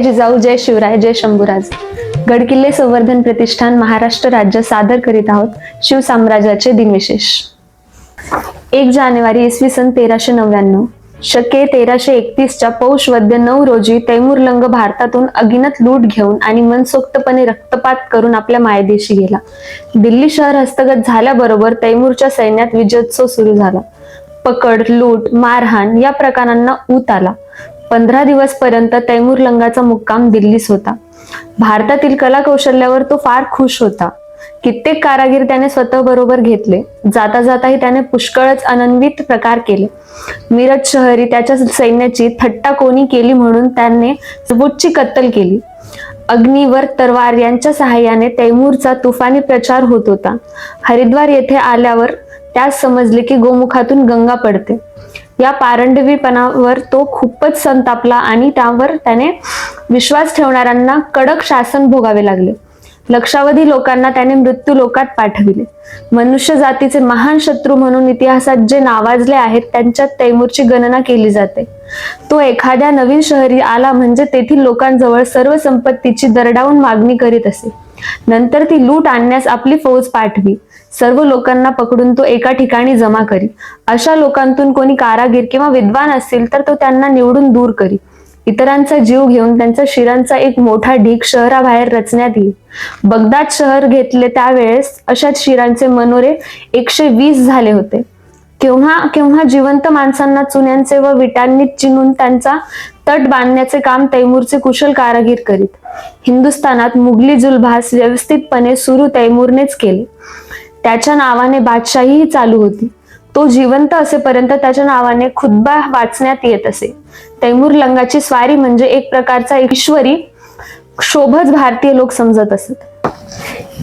जय जिजाऊ जय शिवराय जय शंभूराज. गडकिल्ले संवर्धन प्रतिष्ठान महाराष्ट्र राज्य सादर करीत आहोत. शिवसाम्राज्याचे दिनविशेष. एक जानेवारी इसवी सन तेराशे नव्याण्णव. शके तेराशे एकतीसच्या पौष वद्य नऊ रोजी तैमूरलंग भारतातून अगिनत लूट घेऊन आणि मनसोक्तपणे रक्तपात करून आपल्या मायदेशी गेला. दिल्ली शहर हस्तगत झाल्याबरोबर तैमूरच्या सैन्यात विजयोत्सव सुरू झाला. पकड लूट मारहाण या प्रकारांना ऊत आला. पंधरा दिवसपर्यंत तैमूर लंगाचा मुक्काम दिल्लीस होता. भारतातील कला कौशल्यावर तो फार खुश होता. कित्येक कारागीर त्याने स्वतः बरोबर घेतले. जाता जाताही त्याने पुष्कळच अनन्वित प्रकार केले. मिरज शहरी त्याच्या सैन्याची थट्टा कोणी केली म्हणून त्याने सर्वोच्च कत्तल केली. अग्निवर तरवार यांच्या सहाय्याने तैमूरचा तुफानी प्रचार होत होता. हरिद्वार येथे आल्यावर त्यास समजले की गोमुखातून गंगा पडते. या पारंडवीपणावर तो खूपच संतापला आणि त्यावर त्याने विश्वास ठेवणाऱ्यांना कडक शासन भोगावे लागले. लक्षावधी लोकांना त्याने मृत्यू लोकात पाठविले. मनुष्य जातीचे महान शत्रू म्हणून इतिहासात जे नावाजले आहेत त्यांच्यात तैमूरची गणना केली जाते. तो एखाद्या नवीन शहरी आला म्हणजे तेथील लोकांजवळ सर्व संपत्तीची दरडावून मागणी करीत असे. नंतर ती लूट आणण्यास आपली फौज पाठवी. सर्व लोकांना पकडून तो एका ठिकाणी जमा करी. अशा लोकांतून कोणी कारागीर किंवा विद्वान असतील तर तो त्यांना निवडून दूर करी. इतरांचा जीव घेऊन त्यांचा शिरांचा एक मोठा ढीक शहराबाहेर रचण्यात येईल. बगदाद शहर घेतले त्यावेळेस अशाच शिरांचे मनोरे एकशे वीस झाले होते. केव्हा केव्हा जिवंत माणसांना चुन्यांचे व विटांनी चिनून त्यांचा तट बांधण्याचे काम तैमूरचे कुशल कारागीर करीत. हिंदुस्थानात मुघली जुलभास व्यवस्थितपणे सुरू तैमूरनेच केले. त्याच्या नावाने बादशाहीही चालू होती. तो जिवंत असेपर्यंत त्याच्या नावाने खुद्बा वाचण्यात येत असे. तैमूर लंगाची स्वारी म्हणजे एक प्रकारचा ईश्वरी शोभच भारतीय लोक समजत असत.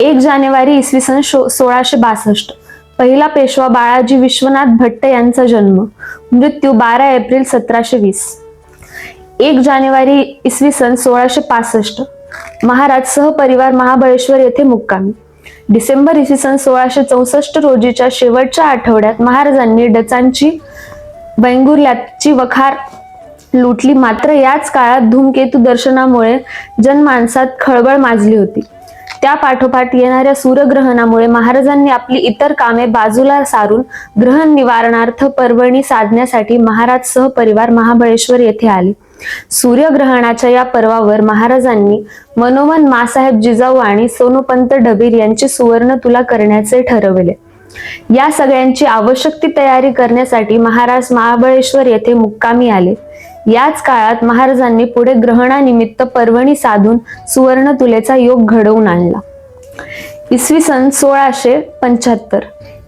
एक जानेवारी इसवी सन शो- सोळाशे बासष्ट. पहिला पेशवा बाळाजी विश्वनाथ भट्ट यांचा जन्म. मृत्यू बारा एप्रिल सतराशे वीस. एक जानेवारी इसवी सन सोळाशे पासष्ट. महाराज सहपरिवार महाबळेश्वर येथे मुक्कामी. डिसेंबर इसवी सन सोळाशे चौसष्ट रोजीच्या शेवटच्या आठवड्यात महाराजांनी डचांची वेंगुर्ल्याची वखार लुटली. मात्र याच काळात धूमकेतू दर्शनामुळे जनमानसात खळबळ माजली होती. त्या पाठोपाठ येणाऱ्या सूर्यग्रहणामुळे महाराजांनी आपली इतर कामे बाजूला सारून ग्रहण निवारणार्थ पर्वणी साधण्यासाठी महाराज सहपरिवार महाबळेश्वर येथे आले. सूर्यग्रहणाच्या या पर्वावर महाराजांनी मनोमन मासाहेब जिजाऊ आणि सोनोपंत ढबीर यांची सुवर्ण तुला करण्याचे ठरवले. या सगळ्यांची आवश्यक ती तयारी करण्यासाठी महाराज महाबळेश्वर येथे मुक्कामी आले. याच काळात महाराजांनी पुढे ग्रहणानिमित्त पर्वणी साधून सुवर्ण तुलेचा योग घडवून आणला. इसवी सन सोळाशे पंच्याहत्तर.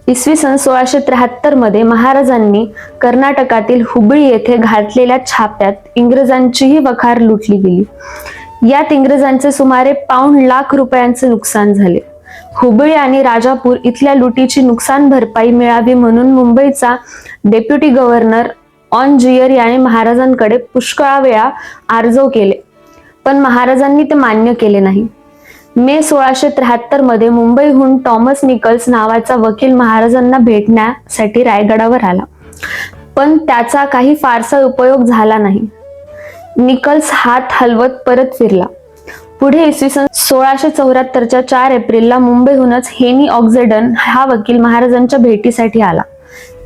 इसवी सन सोळाशे त्र्याहत्तरमध्ये महाराजांनी कर्नाटकातील हुबळी येथे घातलेल्या छाप्यात इंग्रजांचीही वखार लुटली गेली. यात इंग्रजांचे सुमारे पाऊण लाख रुपयांचे नुकसान झाले. हुबळी आणि राजापूर इथल्या लुटीची नुकसान भरपाई मिळावी म्हणून मुंबईचा डेप्युटी गव्हर्नर ऑन जियर याने महाराजांकडे पुष्कळा वेळा आर्जव केले. पण महाराजांनी ते मान्य केले नाही. मे सोळाशे त्र्याहत्तरमध्ये मुंबईहून टॉमस निकल्स नावाचा वकील महाराजांना भेटण्यासाठी रायगडावर आला. पण त्याचा काही फारसा उपयोग झाला नाही. निकल्स हात हलवत परत फिरला. पुढे इसवी सन सोळाशे चौऱ्याहत्तरच्या चार एप्रिलला मुंबईहूनच हेनी ऑक्झेडन हा वकील महाराजांच्या भेटीसाठी आला.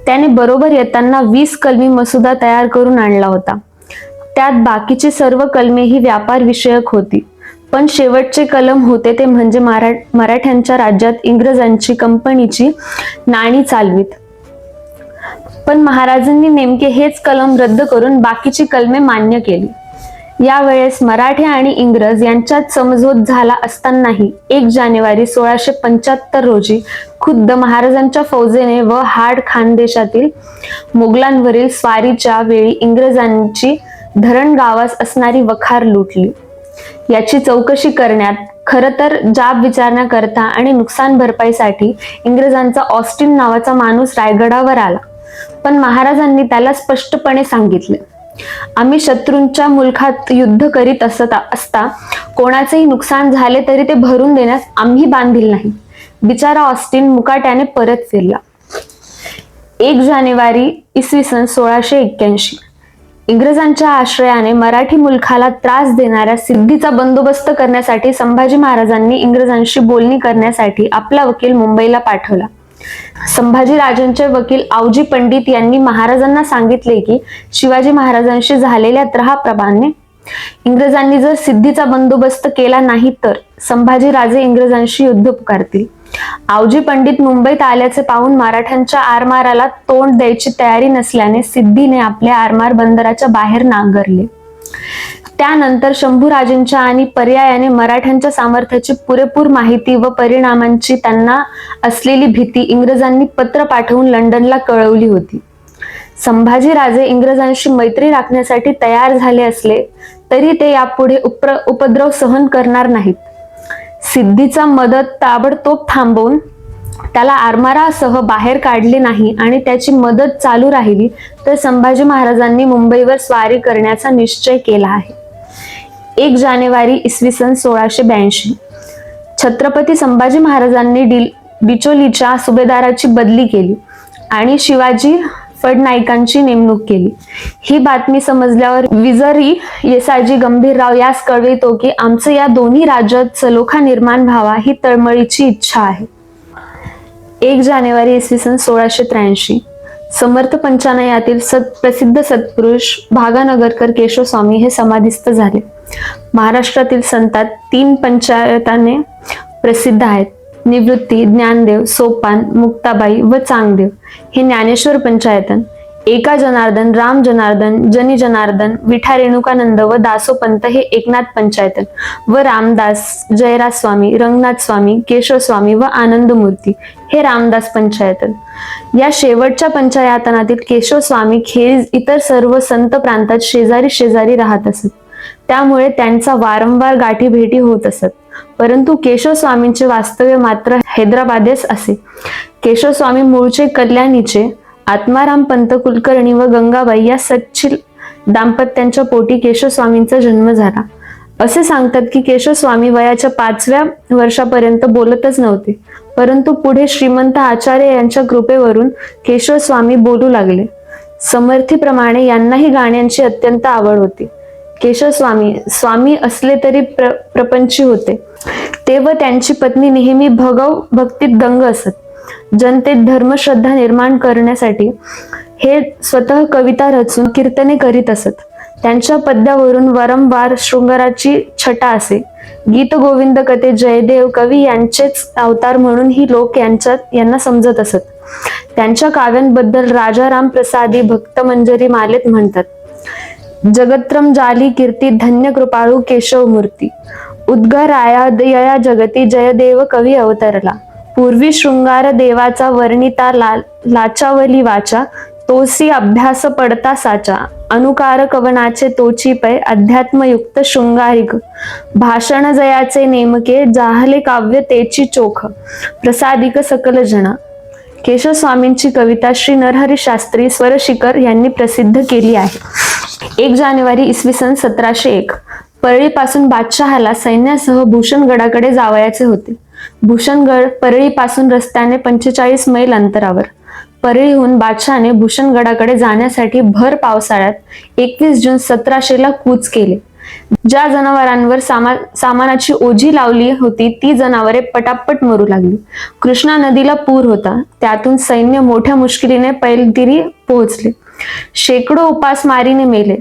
त्याने बरोबर येताना वीस कलमी मसुदा तयार करून आणला होता. त्यात बाकीची सर्व कलमे ही व्यापार विषयक होती. पण शेवटचे कलम होते ते म्हणजे मरा मराठ्यांच्या राज्यात इंग्रजांची कंपनीची नाणी चालवीत. पण महाराजांनी नेमके हेच कलम रद्द करून बाकीची कलमे मान्य केली. यावेळेस मराठे आणि इंग्रज यांच्यात समझोत झाला असतानाही एक जानेवारी सोळाशे पंच्याहत्तर रोजी खुद्द महाराजांच्या फौजेने व हाड खानदेशातील मोगलांवरील स्वारीच्या वेळी इंग्रजांची धरण गावास असणारी वखार लुटली. याची चौकशी करण्यात खरं तर जाब विचारण्याकरता आणि नुकसान भरपाईसाठी इंग्रजांचा ऑस्टिन नावाचा माणूस रायगडावर आला. पण महाराजांनी त्याला स्पष्टपणे सांगितले आम्ही शत्रूंच्या मुलखात युद्ध करीत असता असता कोणाचेही नुकसान झाले तरी ते भरून देण्यास आम्ही बांधील नाही. बिचारा ऑस्टिन मुकाट्याने परत फिरला. एक जानेवारी इसवी सन सोळाशे एक्क्याऐंशी. इंग्रजांच्या आश्रयाने मराठी मुलखाला त्रास देणाऱ्या सिद्धीचा बंदोबस्त करण्यासाठी संभाजी महाराजांनी इंग्रजांशी बोलणी करण्यासाठी आपला वकील मुंबईला पाठवला. संभाजी राजांचे वकील आवजी पंडित यांनी महाराजांना सांगितले की शिवाजी महाराजांशी झालेल्या त्रहाप्रमाणे इंग्रजांनी जर सिद्धीचा बंदोबस्त केला नाही तर संभाजी राजे इंग्रजांशी युद्ध पुकारतील. आवजी पंडित मुंबईत आल्याचे पाहून मराठ्यांच्या आरमाराला तोंड द्यायची तयारी नसल्याने सिद्धीने आपले आरमार बंदराच्या बाहेर नांगरले. त्यानंतर शंभूराजेंच्या आणि पर्यायाने मराठ्यांच्या सामर्थ्याची पुरेपूर माहिती व परिणामांची त्यांना असलेली भीती इंग्रजांनी पत्र पाठवून लंडनला कळवली होती. संभाजी राजे इंग्रजांशी मैत्री राखण्यासाठी तयार झाले असले तरी ते यापुढे उप्र उपद्रव सहन करणार नाहीत. सिद्धीचा मदत ताबडतोब थांबवून त्याला आरमारासह बाहेर काढले नाही आणि त्याची मदत चालू राहिली तर संभाजी महाराजांनी मुंबईवर स्वारी करण्याचा निश्चय केला आहे. एक जानेवारी इसवी सन सोळाशे ब्याऐंशी. छत्रपती संभाजी महाराजांनी डिल बिचोलीच्या सुभेदाराची बदली केली आणि शिवाजी फडनाईकांची नेमणूक केली. ही बातमी समजल्यावर विजरी येसाजी गंभीरराव यास कळवितो की आमचं या दोन्ही राज्यात सलोखा निर्माण व्हावा ही तळमळीची इच्छा आहे. एक जानेवारी इसवी सन सोळाशे त्र्याऐंशी. समर्थ पंचानयातील सत प्रसिद्ध सत्पुरुष भागानगरकर केशवस्वामी हे समाधिस्थ झाले. महाराष्ट्रातील संतात तीन पंचायताने प्रसिद्ध आहेत. निवृत्ती ज्ञानदेव सोपान मुक्ताबाई व चांगदेव. हे ज्ञानेश्वर पंचायतन एका जनार्दन राम जनार्दन जनी जनार्दन विठा रेणुकानंद व दासोपंत हे एकनाथ पंचायतन व रामदास जयराज स्वामी रंगनाथ स्वामी केशव स्वामी व आनंदमूर्ती हे रामदास पंचायतन. या शेवटच्या पंचायतनातील केशव स्वामी खेरीज इतर सर्व संत प्रांतात शेजारी शेजारी राहत असत. त्यामुळे त्यांचा वारंवार गाठीभेटी होत असत. परंतु केशव स्वामींचे वास्तव्य मात्र हैदराबादेस असे. केशव स्वामी मूळचे कल्याणीचे आत्माराम पंत कुलकर्णी व गंगाबाई या सच्चिल दाम्पत्यांच्या पोटी केशव स्वामींचा जन्म झाला. असे सांगतात की केशव स्वामी वयाच्या पाचव्या वर्षापर्यंत बोलतच नव्हते. परंतु पुढे श्रीमंत आचार्य यांच्या कृपेवरून केशव स्वामी बोलू लागले. समर्थीप्रमाणे यांनाही गाण्यांची अत्यंत आवड होती. केशव स्वामी स्वामी असले तरी प्र प्रपंची होते. ते व त्यांची पत्नी नेहमी भगव भक्तीत दंग असत. जनतेत धर्मश्रद्धा निर्माण करण्यासाठी हे स्वतः कविता रचून कीर्तने करीत असत. त्यांच्या पद्यावरून वारंवार शृंगाराची छटा असे. गीत गोविंद कथे जयदेव कवी यांचेच अवतार म्हणून ही लोक यांच्यात यांना समजत असत. त्यांच्या काव्यांबद्दल राजाराम प्रसादी भक्तमंजरी मालेत म्हणतात. जगत्रम जाली कीर्ती धन्य कृपाळू केशव मूर्ती. उद्गराया दया जगती जयदेव कवी अवतरला. पूर्वी शृंगार देवाचा वर्णिता ला लाचावली वाचा. तोसी अभ्यास पडता साचा. अनुकार कवनाचे तोची पै अध्यात्मयुक्त शृंगारिक. भाषण जयाचे नेमके जाहले काव्य तेची चोख. प्रसादिक सकल जना. केशव स्वामींची कविता श्री नरहरी शास्त्री स्वरशिखर यांनी प्रसिद्ध केली आहे. एक जानेवारी इसवी सन सतराशे एक. परळीपासून बादशहाला सैन्यासह भूषणगडाकडे जावयाचे होते. भूषणगड परळीपासून रस्त्याने पंचेचाळीस मैल अंतरावर. परळीहून बादशहाने भूषणगडाकडे जाण्यासाठी भर पावसाळ्यात एकवीस जून सतराशेला कूच केले. ज्या जनावरांवर सामा सामानाची ओझी लावली होती ती जनावरे पटापट मरू लागली. कृष्णा नदीला पूर होता. त्यातून सैन्य मोठ्या मुश्किलीने पैलगिरी पोहोचले. शेकडो उपासमारीने मेले.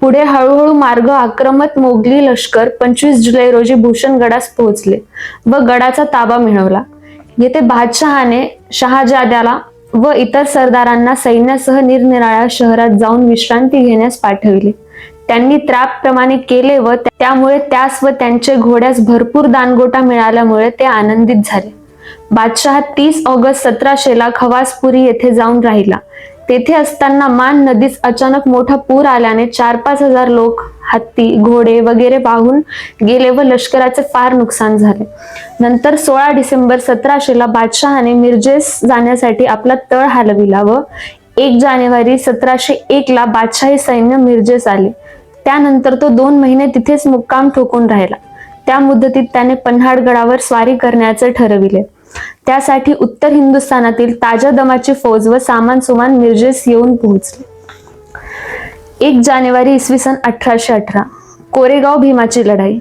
पुढे हळूहळू मार्ग आक्रमत मोगली लष्कर पंचवीस जुलै रोजी भूषणगडास पोहोचले व गडाचा ताबा मिळवला. येथे बादशहाने शहाजाद्याला व इतर सरदारांना सैन्यासह निरनिराळ्या शहरात जाऊन विश्रांती घेण्यास पाठविले. त्यांनी त्रापप्रमाणे केले व त्यामुळे त्यास व त्यांचे घोड्यास भरपूर दानगोटा मिळाल्यामुळे ते आनंदित झाले. बादशहा तीस ऑगस्ट सतराशेला खवासपुरी येथे जाऊन राहिला. तेथे असताना मान नदीस अचानक मोठा पूर आल्याने चार पाच हजार लोक हत्ती घोडे वगैरे वाहून गेले व लष्कराचे फार नुकसान झाले. नंतर सोळा डिसेंबर सतराशेला बादशहाने मिरजेस जाण्यासाठी आपला तळ हलविला व एक जानेवारी सतराशे एक ला बादशाही सैन्य मिरजेस आले. त्यानंतर तो दोन महिने तिथेच मुक्काम ठोकून राहिला. त्या मुदतीत त्याने पन्हाळगडावर स्वारी करण्याचे ठरविले. त्यासाठी उत्तर हिंदुस्थानातील ताज्या दमाची फौज व सामान सुमान मिरजेस येऊन पोहोचले. एक जानेवारी इसवी सन अठराशे अठरा. कोरेगाव भीमाची लढाई.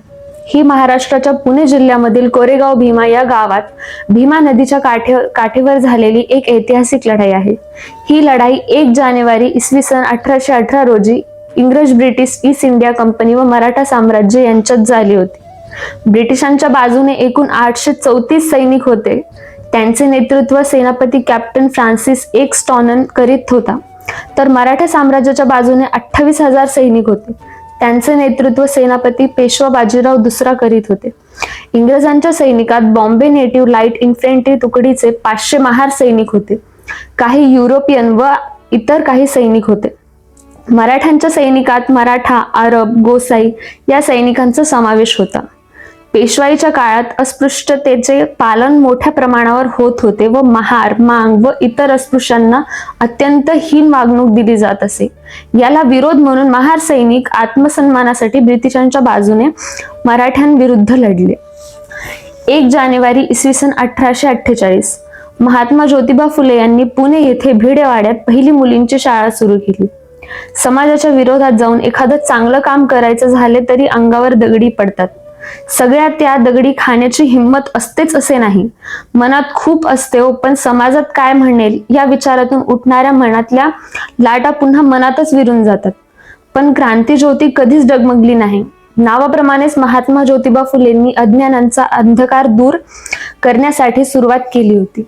ही महाराष्ट्राच्या पुणे जिल्ह्यामधील कोरेगाव भीमा या गावात भीमा नदीच्या काठे काठीवर झालेली एक ऐतिहासिक लढाई आहे. ही लढाई एक जानेवारी इसवी सन अठराशे अठरा रोजी इंग्रज ब्रिटिश ईस्ट इंडिया कंपनी व मराठा साम्राज्य यांच्यात झाली होती. ब्रिटिशांच्या बाजूने एकूण आठशे चौतीस सैनिक होते. त्यांचे नेतृत्व सेनापती कॅप्टन फ्रान्सिस एक स्टॉनन करीत होता. तर मराठा साम्राज्याच्या बाजूने अठ्ठावीस हजार सैनिक होते. त्यांचे नेतृत्व सेनापती पेशवा बाजीराव दुसरा करीत होते. इंग्रजांच्या सैनिकात बॉम्बे नेटिव्ह लाइट इन्फेंट्री तुकडीचे पाचशे महार सैनिक होते. काही युरोपियन व इतर काही सैनिक होते. मराठ्यांच्या सैनिकात मराठा अरब गोसाई या सैनिकांचा समावेश होता. पेशवाईच्या काळात अस्पृश्यतेचे पालन मोठ्या प्रमाणावर होत होते व महार मांग व इतर अस्पृश्यांना अत्यंत हीन वागणूक दिली जात असे. याला विरोध म्हणून महार सैनिक आत्मसन्मानासाठी ब्रिटिशांच्या बाजूने मराठ्यांविरुद्ध लढले. एक जानेवारी इसवी सन अठराशे अठ्ठेचाळीस महात्मा ज्योतिबा फुले यांनी पुणे येथे भिडेवाड्यात पहिली मुलींची शाळा सुरू केली. समाजाच्या विरोधात जाऊन एखादं चांगलं काम करायचं झाले तरी अंगावर दगडी पडतात. सगळ्या त्या दगडी खाण्याची हिंमत असतेच असे नाही. मनात खूप असते हो पण समाजात काय म्हणेल या विचारातून उठणाऱ्या मनातल्या लाटा पुन्हा मनातच विरून जातात. पण क्रांती ज्योती कधीच डगमगली नाही. नावाप्रमाणेच महात्मा ज्योतिबा फुलेंनी अज्ञानांचा अंधकार दूर करण्यासाठी सुरुवात केली होती.